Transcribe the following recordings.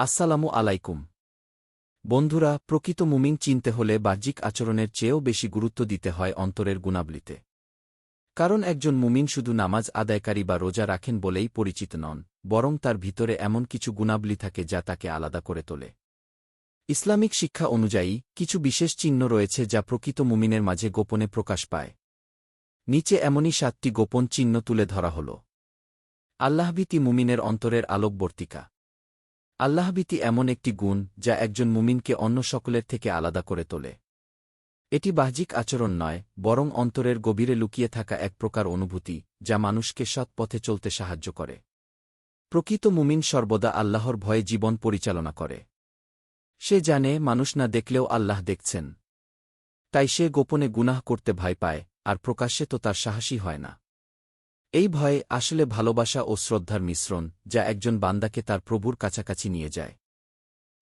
আসসালামু আলাইকুম। বন্ধুরা, প্রকৃত মুমিন চিনতে হলে বাহ্যিক আচরণের চেয়েও বেশি গুরুত্ব দিতে হয় অন্তরের গুণাবলিতে। কারণ একজন মুমিন শুধু নামাজ আদায়কারী বা রোজা রাখেন বলেই পরিচিত নন, বরং তার ভিতরে এমন কিছু গুণাবলী থাকে যা তাকে আলাদা করে তোলে। ইসলামিক শিক্ষা অনুযায়ী, কিছু বিশেষ চিহ্ন রয়েছে যা প্রকৃত মুমিনের মাঝে গোপনে প্রকাশ পায়। নিচে এমনই সাতটি গোপন চিহ্ন তুলে ধরা হল। আল্লাহভীতি মুমিনের অন্তরের আলোকবর্তিকা। আল্লাহভীতি এমন একটি গুণ যা একজন মুমিনকে অন্য সকলের থেকে আলাদা করে তোলে। এটি বাহ্যিক আচরণ নয়, বরং অন্তরের গভীরে লুকিয়ে থাকা এক প্রকার অনুভূতি যা মানুষকে সৎ পথে চলতে সাহায্য করে। প্রকৃত মুমিন সর্বদা আল্লাহর ভয়ে জীবন পরিচালনা করে। সে জানে মানুষ না দেখলেও আল্লাহ দেখছেন। তাই সে গোপনে গুনাহ করতে ভয় পায়, আর প্রকাশ্যে তো তার সাহসী হয় না। এই ভয়ে আসলে ভালোবাসা ও শ্রদ্ধার মিশ্রণ, যা একজন বান্দাকে তার প্রভুর কাছাকাছি নিয়ে যায়।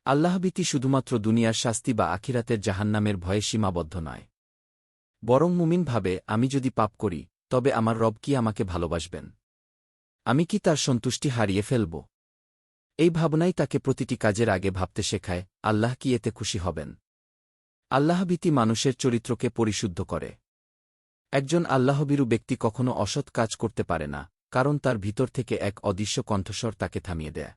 আল্লাহবীতি শুধুমাত্র দুনিয়ার শাস্তি বা আখিরাতের জাহান্নামের ভয়ে সীমাবদ্ধ নয়। বরং মুমিন ভাবে, আমি যদি পাপ করি, তবে আমার রব কি আমাকে ভালোবাসবেন? আমি কি তার সন্তুষ্টি হারিয়ে ফেলব? এই ভাবনাই তাকে প্রতিটি কাজের আগে ভাবতে শেখায়, আল্লাহ কি এতে খুশি হবেন? আল্লাহবীতি মানুষের চরিত্রকে পরিশুদ্ধ করে। একজন আল্লাহবিরু ব্যক্তি কখনো অসৎ কাজ করতে পারে না, কারণ তার ভিতর থেকে এক অদৃশ্য কণ্ঠস্বর তাকে থামিয়ে দেয়।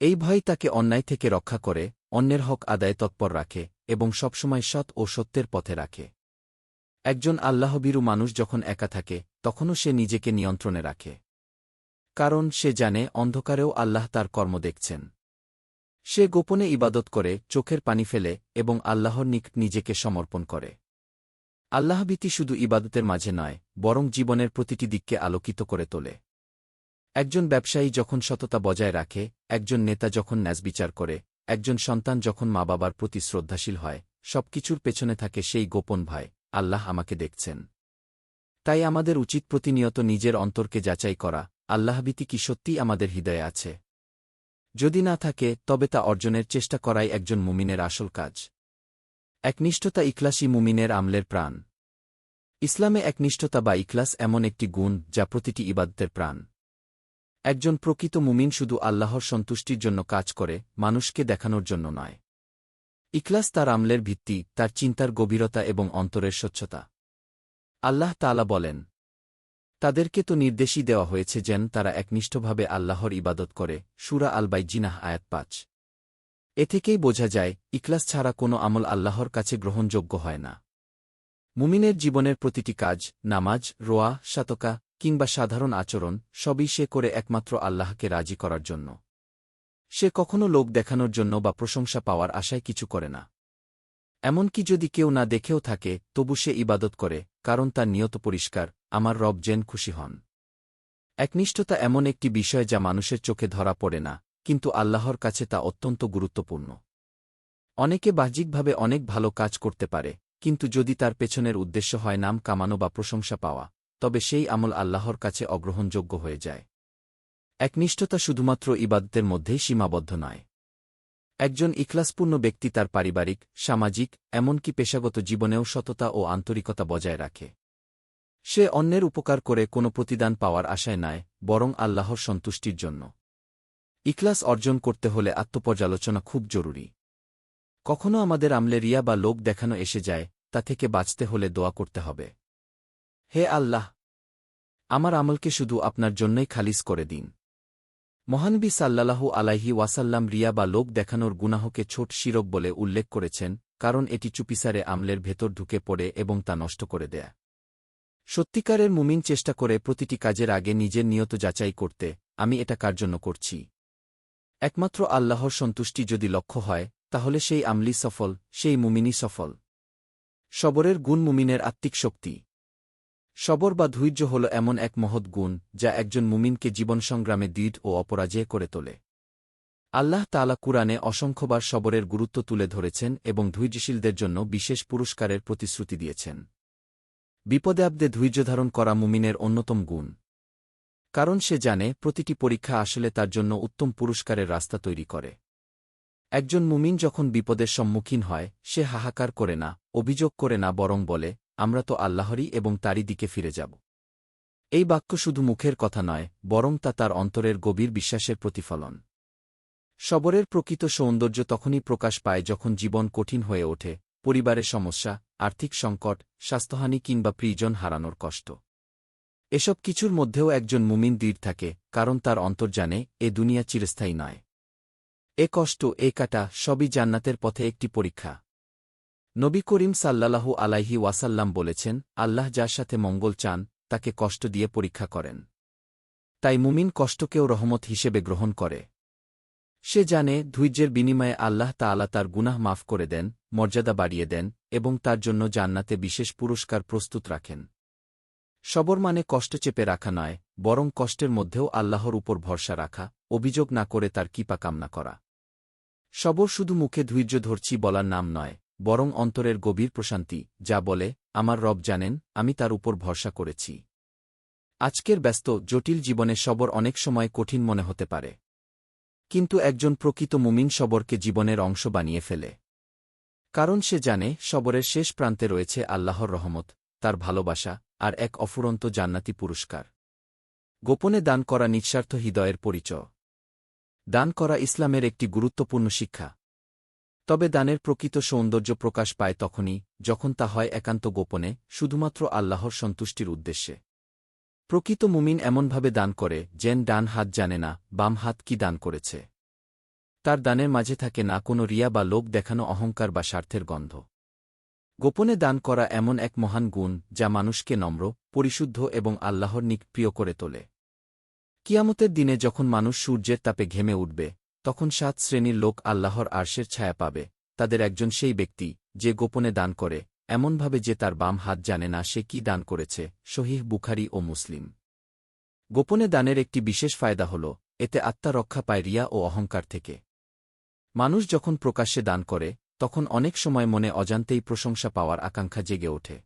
এই ভয় তাকে অন্যায় থেকে রক্ষা করে, অন্যের হক আদায় তৎপর রাখে এবং সবসময় সৎ ও সত্যের পথে রাখে। একজন আল্লাহবিরু মানুষ যখন একা থাকে, তখনও সে নিজেকে নিয়ন্ত্রণে রাখে। কারণ সে জানে অন্ধকারেও আল্লাহ তার কর্ম দেখছেন। সে গোপনে ইবাদত করে, চোখের পানি ফেলে এবং আল্লাহর নিকট নিজেকে সমর্পণ করে। আল্লাহবীতি শুধু ইবাদতের মাঝে নয়, বরং জীবনের প্রতিটি দিককে আলোকিত করে তোলে। একজন ব্যবসায়ী যখন সততা বজায় রাখে, একজন নেতা যখন ন্যাসবিচার করে, একজন সন্তান যখন মা বাবার প্রতি শ্রদ্ধাশীল হয়, সবকিছুর পেছনে থাকে সেই গোপন ভয়, আল্লাহ আমাকে দেখছেন। তাই আমাদের উচিত প্রতিনিয়ত নিজের অন্তরকে যাচাই করা আল্লাহবীতি কি সত্যিই আমাদের হৃদয়ে আছে? যদি না থাকে, তবে তা অর্জনের চেষ্টা করাই একজন মুমিনের আসল কাজ। একনিষ্ঠতা ইকলাসী মুমিনের আমলের প্রাণ। ইসলামে একনিষ্ঠতা বা ইকলাস এমন একটি গুণ যা প্রতিটি ইবাদতের প্রাণ। একজন প্রকৃত মুমিন শুধু আল্লাহর সন্তুষ্টির জন্য কাজ করে, মানুষকে দেখানোর জন্য নয়। ইকলাস তার আমলের ভিত্তি, তার চিন্তার গভীরতা এবং অন্তরের স্বচ্ছতা। আল্লাহ তালা বলেন, তাদেরকে তো নির্দেশই দেওয়া হয়েছে যেন তারা একনিষ্ঠভাবে আল্লাহর ইবাদত করে। সুরা আলবাই জিনাহ আয়াত পাঁচ। এ থেকেই বোঝা যায় ইকলাস ছাড়া কোনো আমল আল্লাহর কাছে গ্রহণযোগ্য হয় না। মুমিনের জীবনের প্রতিটি কাজ, নামাজ, রোয়া শাতকা কিংবা সাধারণ আচরণ, সবই সে করে একমাত্র আল্লাহকে রাজি করার জন্য। সে কখনো লোক দেখানোর জন্য বা প্রশংসা পাওয়ার আশায় কিছু করে না। এমনকি যদি কেউ না দেখেও থাকে, তবু সে ইবাদত করে, কারণ তার নিয়ত পরিষ্কার, আমার রব জেন খুশি হন। একনিষ্ঠতা এমন একটি বিষয় যা মানুষের চোখে ধরা পড়ে না, কিন্তু আল্লাহর কাছে তা অত্যন্ত গুরুত্বপূর্ণ। অনেকে বাহ্যিকভাবে অনেক ভালো কাজ করতে পারে কিন্তু যদি তার পেছনের উদ্দেশ্য হয় নাম কামানো বা প্রশংসা পাওয়া, তবে সেই আমল আল্লাহর কাছে অগ্রহণযোগ্য হয়ে যায়। একনিষ্ঠতা শুধুমাত্র ইবাদতের মধ্যেই সীমাবদ্ধ নয়। একজন ইখলাসপূর্ণ ব্যক্তি তার পারিবারিক, সামাজিক, এমনকি পেশাগত জীবনেও সততা ও আন্তরিকতা বজায় রাখে। সে অন্যের উপকার করে কোনো প্রতিদান পাওয়ার আশায় নয়, বরং আল্লাহর সন্তুষ্টির জন্য। ইখলাস অর্জন করতে হলে আত্মপর্যালোচনা খুব জরুরি। কখনো আমাদের আমলে রিয়া বা লোক দেখানো এসে যায়, তা থেকে বাঁচতে হলে দোয়া করতে হবে। হে আল্লাহ, আমার আমলকে শুধু আপনার জন্যই খালিস করে দিন। মহানবী সাল্লাল্লাহু আলাইহি ওয়াসাল্লাম রিয়া বা লোক দেখানোর গুনাহকে ছোট শিরক বলে উল্লেখ করেছেন, কারণ এটি চুপিসারে আমলের ভেতর ঢুকে পড়ে এবং তা নষ্ট করে দেয়। সত্যিকারের মুমিন চেষ্টা করে প্রতিটি কাজের আগে নিজের নিয়ত যাচাই করতে, আমি এটা কার জন্য করছি? একমাত্র আল্লাহর সন্তুষ্টি যদি লক্ষ্য হয় তাহলে সেই আমলি সফল, সেই মুমিনই সফল। সবরের গুণ মুমিনের আত্মিক শক্তি। সবর বা ধৈর্য হল এমন এক মহৎ গুণ, যা একজন মুমিনকে জীবন সংগ্রামে দৃঢ় ও অপরাজয় করে তোলে। আল্লাহ তালা কুরআনে অসংখ্যবার সবরের গুরুত্ব তুলে ধরেছেন এবং ধৈর্যশীলদের জন্য বিশেষ পুরস্কারের প্রতিশ্রুতি দিয়েছেন। বিপদে আব্দে ধৈর্য ধারণ করা মুমিনের অন্যতম গুণ। কারণ সে জানে, প্রতিটি পরীক্ষা আসলে তার জন্য উত্তম পুরস্কারের রাস্তা তৈরি করে। একজন মুমিন যখন বিপদের সম্মুখীন হয়, সে হাহাকার করে না, অভিযোগ করে না, বরং বলে, আমরা তো আল্লাহরই এবং তারই দিকে ফিরে যাব। এই বাক্য শুধু মুখের কথা নয়, বরং তা তার অন্তরের গভীর বিশ্বাসের প্রতিফলন। সবরের প্রকৃত সৌন্দর্য তখনই প্রকাশ পায় যখন জীবন কঠিন হয়ে ওঠে, পরিবারের সমস্যা, আর্থিক সংকট, স্বাস্থ্যহানি কিংবা প্রিয়জন হারানোর কষ্ট। এসব কিছুর মধ্যেও একজন মুমিন দৃঢ় থাকে, কারণ তার অন্তর জানে এ দুনিয়া চিরস্থায়ী নয়। এ কষ্ট, এ কাটা সবই জান্নাতের পথে একটি পরীক্ষা। নবী করিম সাল্লাল্লাহু আলাইহি ওয়াসাল্লাম বলেছেন, আল্লাহ যার সাথে মঙ্গল চান, তাকে কষ্ট দিয়ে পরীক্ষা করেন। তাই মুমিন কষ্টকেও রহমত হিসেবে গ্রহণ করে। সে জানে, ধৈর্যের বিনিময়ে আল্লাহ তাআলা তার গুনাহ মাফ করে দেন, মর্যাদা বাড়িয়ে দেন এবং তার জন্য জান্নাতে বিশেষ পুরস্কার প্রস্তুত রাখেন। সবর মানে কষ্ট চেপে রাখা নয়, বরং কষ্টের মধ্যেও আল্লাহর উপর ভরসা রাখা, অভিযোগ না করে তার কিপা কামনা করা। সবর শুধু মুখে ধৈর্য ধরছি বলার নাম নয়, বরং অন্তরের গভীর প্রশান্তি, যা বলে, আমার রব জানেন, আমি তার উপর ভরসা করেছি। আজকের ব্যস্ত, জটিল জীবনে সবর অনেক সময় কঠিন মনে হতে পারে। কিন্তু একজন প্রকৃত মুমিন সবরকে জীবনের অংশ বানিয়ে ফেলে। কারণ সে জানে, সবরের শেষ প্রান্তে রয়েছে আল্লাহর রহমত, তার ভালোবাসা, আর এক অফুরন্ত জান্নাতি পুরস্কার। গোপনে দান করা নিঃস্বার্থ হৃদয়ের পরিচয়। দান করা ইসলামের একটি গুরুত্বপূর্ণ শিক্ষা। তবে দানের প্রকৃত সৌন্দর্য প্রকাশ পায় তখনই, যখন তা হয় একান্ত গোপনে, শুধুমাত্র আল্লাহর সন্তুষ্টির উদ্দেশ্যে। প্রকৃত মুমিন এমনভাবে দান করে, যেন ডান হাত জানে না, বাম হাত কি দান করেছে। তার দানের মাঝে থাকে না কোনো রিয়া বা লোক দেখানো অহংকার বা স্বার্থের গন্ধ। গোপনে দান করা এমন এক মহান গুণ, যা মানুষকে নম্র, পরিশুদ্ধ এবং আল্লাহর নিক প্রিয় করে তোলে। কিয়ামতের দিনে যখন মানুষ সূর্যের তাপে ঘেমে উঠবে, তখন সাত শ্রেণির লোক আল্লাহর আর্শের ছায়া পাবে। তাদের একজন সেই ব্যক্তি, যে গোপনে দান করে, এমনভাবে যে তার বাম হাত জানে না সে কি দান করেছে শহীহ বুখারি ও মুসলিম। গোপনে দানের একটি বিশেষ ফায়দা হল, এতে আত্মা রক্ষা পায় রিয়া ও অহংকার থেকে। মানুষ যখন প্রকাশ্যে দান করে, তখন অনেক সময় মনে অজান্তেই প্রশংসা পাওয়ার আকাঙ্ক্ষা জেগে ওঠে।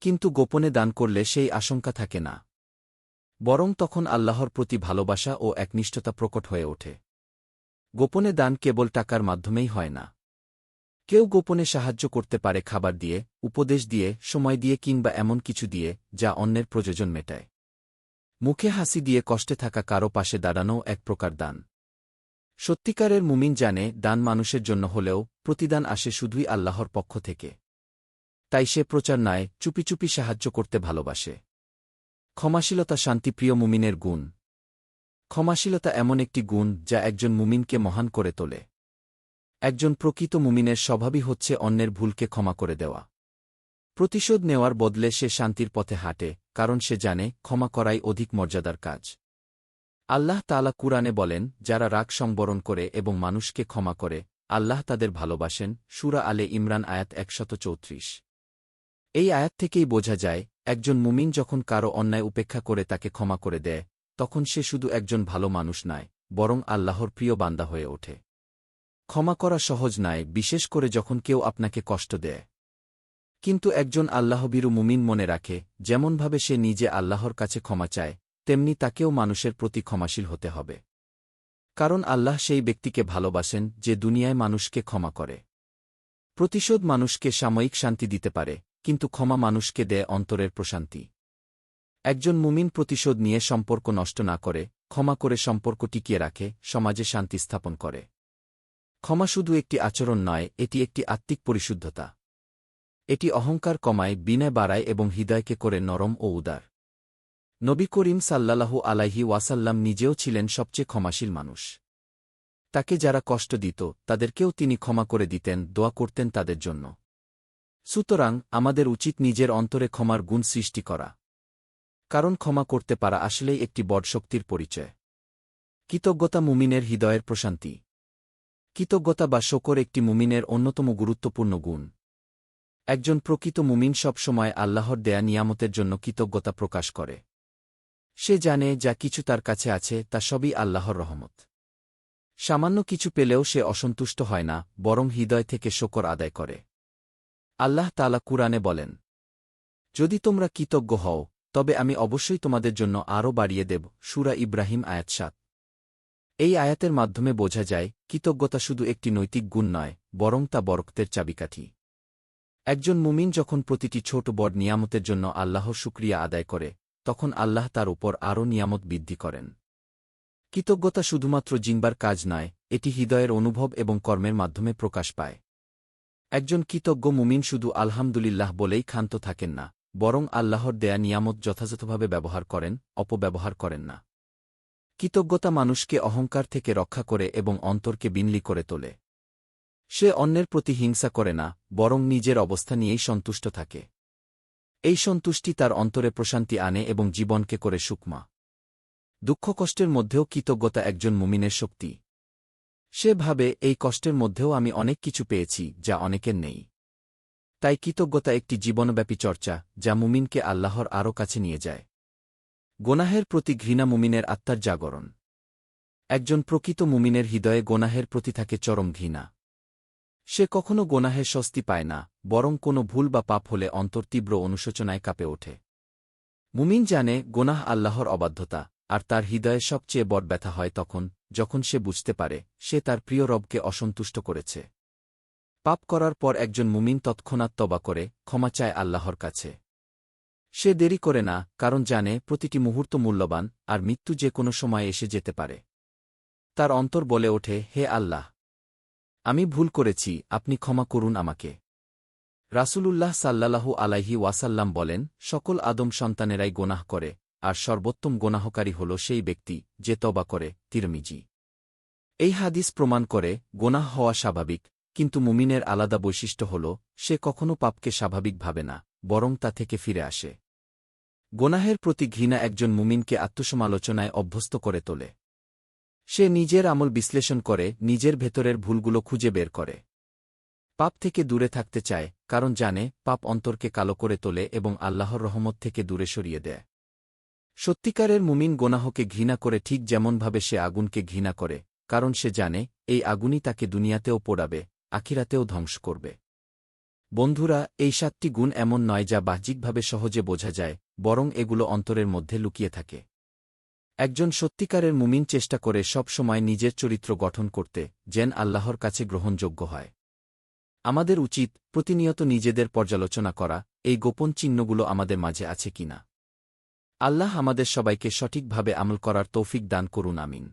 কিন্তু গোপনে দান করলে সেই আশঙ্কা থাকে না। বরং তখন আল্লাহর প্রতি ভালোবাসা ও একনিষ্ঠতা প্রকট হয়ে ওঠে। গোপনে দান কেবল টাকার মাধ্যমেই হয় না। কেউ গোপনে সাহায্য করতে পারে খাবার দিয়ে, উপদেশ দিয়ে, সময় দিয়ে কিংবা এমন কিছু দিয়ে, যা অন্যের প্রয়োজন মেটায়। মুখে হাসি দিয়ে কষ্টে থাকা কারও পাশে দাঁড়ানো এক প্রকার দান। সত্যিকারের মুমিন জানে, দান মানুষের জন্য হলেও প্রতিদান আসে শুধুই আল্লাহর পক্ষ থেকে। তাই সে প্রচার নয়, চুপি চুপি সাহায্য করতে ভালোবাসে। ক্ষমাশীলতা শান্তিপ্রিয় মুমিনের গুণ। ক্ষমাশীলতা এমন একটি গুণ যা একজন মুমিনকে মহান করে তোলে। একজন প্রকৃত মুমিনের স্বভাবই হচ্ছে অন্যের ভুলকে ক্ষমা করে দেওয়া। প্রতিশোধ নেওয়ার বদলে সে শান্তির পথে হাঁটে, কারণ সে জানে ক্ষমা করাই অধিক মর্যাদার কাজ। আল্লাহ তালা কুরআনে বলেন, যারা রাগ সংবরণ করে এবং মানুষকে ক্ষমা করে, আল্লাহ তাদের ভালোবাসেন। সুরা আলে ইমরান আয়াত একশত চৌত্রিশ। এই আয়াত থেকেই বোঝা যায় একজন মুমিন যখন কারও অন্যায় উপেক্ষা করে তাকে ক্ষমা করে দেয়, তখন সে শুধু একজন ভালো মানুষ নয়, বরং আল্লাহর প্রিয় বান্দা হয়ে ওঠে। ক্ষমা করা সহজ নয়, বিশেষ করে যখন কেউ আপনাকে কষ্ট দেয়। কিন্তু একজন আল্লাহবিরু মুমিন মনে রাখে, যেমনভাবে সে নিজে আল্লাহর কাছে ক্ষমা চায়, তেমনি তাকেও মানুষের প্রতি ক্ষমাশীল হতে হবে। কারণ আল্লাহ সেই ব্যক্তিকে ভালোবাসেন, যে দুনিয়ায় মানুষকে ক্ষমা করে। প্রতিশোধ মানুষকে সাময়িক শান্তি দিতে পারে কিন্তু ক্ষমা মানুষকে দেয় অন্তরের প্রশান্তি। একজন মুমিন প্রতিশোধ নিয়ে সম্পর্ক নষ্ট না করে, ক্ষমা করে সম্পর্ক টিকিয়ে রাখে, সমাজে শান্তি স্থাপন করে। ক্ষমা শুধু একটি আচরণ নয়, এটি একটি আত্মিক পরিশুদ্ধতা। এটি অহংকার কমায়, বিনয় বাড়ায় এবং হৃদয়কে করে নরম ও উদার। নবী করিম সাল্লাল্লাহু আলাইহি ওয়াসাল্লাম নিজেও ছিলেন সবচেয়ে ক্ষমাশীল মানুষ। তাকে যারা কষ্ট দিত, তাদেরকেও তিনি ক্ষমা করে দিতেন, দোয়া করতেন তাদের জন্য। সুতরাং, আমাদের উচিত নিজের অন্তরে ক্ষমার গুণ সৃষ্টি করা। কারণ ক্ষমা করতে পারা আসলেই একটি বড়শক্তির পরিচয়। কৃতজ্ঞতা মুমিনের হৃদয়ের প্রশান্তি। কৃতজ্ঞতা বা শকর একটি মুমিনের অন্যতম গুরুত্বপূর্ণ গুণ। একজন প্রকৃত মুমিন সবসময় আল্লাহর দেয়া নিয়ামতের জন্য কৃতজ্ঞতা প্রকাশ করে। সে জানে যা কিছু তার কাছে আছে, তা সবই আল্লাহর রহমত। সামান্য কিছু পেলেও সে অসন্তুষ্ট হয় না, বরং হৃদয় থেকে শকর আদায় করে। আল্লাহ তালা কুরআনে বলেন, যদি তোমরা কৃতজ্ঞ হও, তবে আমি অবশ্যই তোমাদের জন্য আরও বাড়িয়ে দেব। সুরা ইব্রাহিম আয়াত সাত। এই আয়াতের মাধ্যমে বোঝা যায়, কৃতজ্ঞতা শুধু একটি নৈতিক গুণ নয়, বরং তা বরক্তের চাবিকাঠি। একজন মুমিন যখন প্রতিটি ছোট বড় নিয়ামতের জন্য আল্লাহর শুক্রিয়া আদায় করে, তখন আল্লাহ তার উপর আরও নিয়ামত বৃদ্ধি করেন। কৃতজ্ঞতা শুধুমাত্র জিংবার কাজ নয়, এটি হৃদয়ের অনুভব এবং কর্মের মাধ্যমে প্রকাশ পায়। একজন কৃতজ্ঞ মুমিন শুধু আলহামদুলিল্লাহ বলেই ক্ষান্ত থাকেন না, বরং আল্লাহর দেয়া নিয়ামত যথাযথভাবে ব্যবহার করেন, অপব্যবহার করেন না। কৃতজ্ঞতা মানুষকে অহংকার থেকে রক্ষা করে এবং অন্তরকে বিনলি করে তোলে। সে অন্যের প্রতি হিংসা করে না, বরং নিজের অবস্থা নিয়েই সন্তুষ্ট থাকে। এই সন্তুষ্টি তার অন্তরে প্রশান্তি আনে এবং জীবনকে করে সুকমা। দুঃখ কষ্টের মধ্যেও কৃতজ্ঞতা একজন মুমিনের শক্তি। সে ভাবে এই কষ্টের মধ্যেও আমি অনেক কিছু পেয়েছি যা অনেকের নেই। তাই কৃতজ্ঞতা একটি জীবনব্যাপী চর্চা যা মুমিনকে আল্লাহর আরও কাছে নিয়ে যায়। গোনাহের প্রতি ঘৃণা মুমিনের আত্মার জাগরণ। একজন প্রকৃত মুমিনের হৃদয়ে গোনাহের প্রতি থাকে চরম ঘৃণা। সে কখনো গোনাহের স্বস্তি পায় না, বরং কোনো ভুল বা পাপ হলে অন্তর তীব্র অনুশোচনায় কাঁপে ওঠে। মুমিন জানে, গোনাহ আল্লাহর অবাধ্যতা। আর তার হৃদয়ে সবচেয়ে বড় ব্যথা হয় তখন, যখন সে বুঝতে পারে, সে তার প্রিয় রবকে অসন্তুষ্ট করেছে। পাপ করার পর একজন মুমিন তৎক্ষণাৎ তবা করে, ক্ষমা চায় আল্লাহর কাছে। সে দেরি করে না, কারণ জানে প্রতিটি মুহূর্ত মূল্যবান, আর মৃত্যু যে কোনো সময় এসে যেতে পারে। তার অন্তর বলে ওঠে, হে আল্লাহ! আমি ভুল করেছি, আপনি ক্ষমা করুন আমাকে। রাসূলুল্লাহ সাল্লাল্লাহু আলাইহি ওয়াসাল্লাম বলেন, সকল আদম সন্তানেরাই গোনাহ করে আর সর্বোত্তম গোনাহকারী হল সেই ব্যক্তি যে তবা করে, তিরমিজি। এই হাদিস প্রমাণ করে, গোনাহ হওয়া স্বাভাবিক, কিন্তু মুমিনের আলাদা বৈশিষ্ট্য হল, সে কখনও পাপকে স্বাভাবিক ভাবে না, বরং তা থেকে ফিরে আসে। গোনাহের প্রতি ঘৃণা একজন মুমিনকে আত্মসমালোচনায় অভ্যস্ত করে তোলে। সে নিজের আমল বিশ্লেষণ করে, নিজের ভেতরের ভুলগুলো খুঁজে বের করে। পাপ থেকে দূরে থাকতে চায়, কারণ জানে, পাপ অন্তরকে কালো করে তোলে এবং আল্লাহর রহমত থেকে দূরে সরিয়ে দেয়। সত্যিকারের মুমিন গোনাহকে ঘৃণা করে ঠিক যেমনভাবে সে আগুনকে ঘৃণা করে, কারণ সে জানে, এই আগুনই তাকে দুনিয়াতেও পোড়াবে, আখিরাতেও ধ্বংস করবে। বন্ধুরা, এই সাতটি গুণ এমন নয় যা বাহ্যিকভাবে সহজে বোঝা যায়, বরং এগুলো অন্তরের মধ্যে লুকিয়ে থাকে। একজন সত্যিকারের মুমিন চেষ্টা করে সব সময় নিজের চরিত্র গঠন করতে, যেন আল্লাহর কাছে গ্রহণযোগ্য হয়। আমাদের উচিত প্রতিনিয়ত নিজেদের পর্যালোচনা করা, এই গোপন চিহ্নগুলো আমাদের মাঝে আছে কিনা। আল্লাহ আমাদের সবাইকে সঠিকভাবে আমল করার তৌফিক দান করুন আমিন।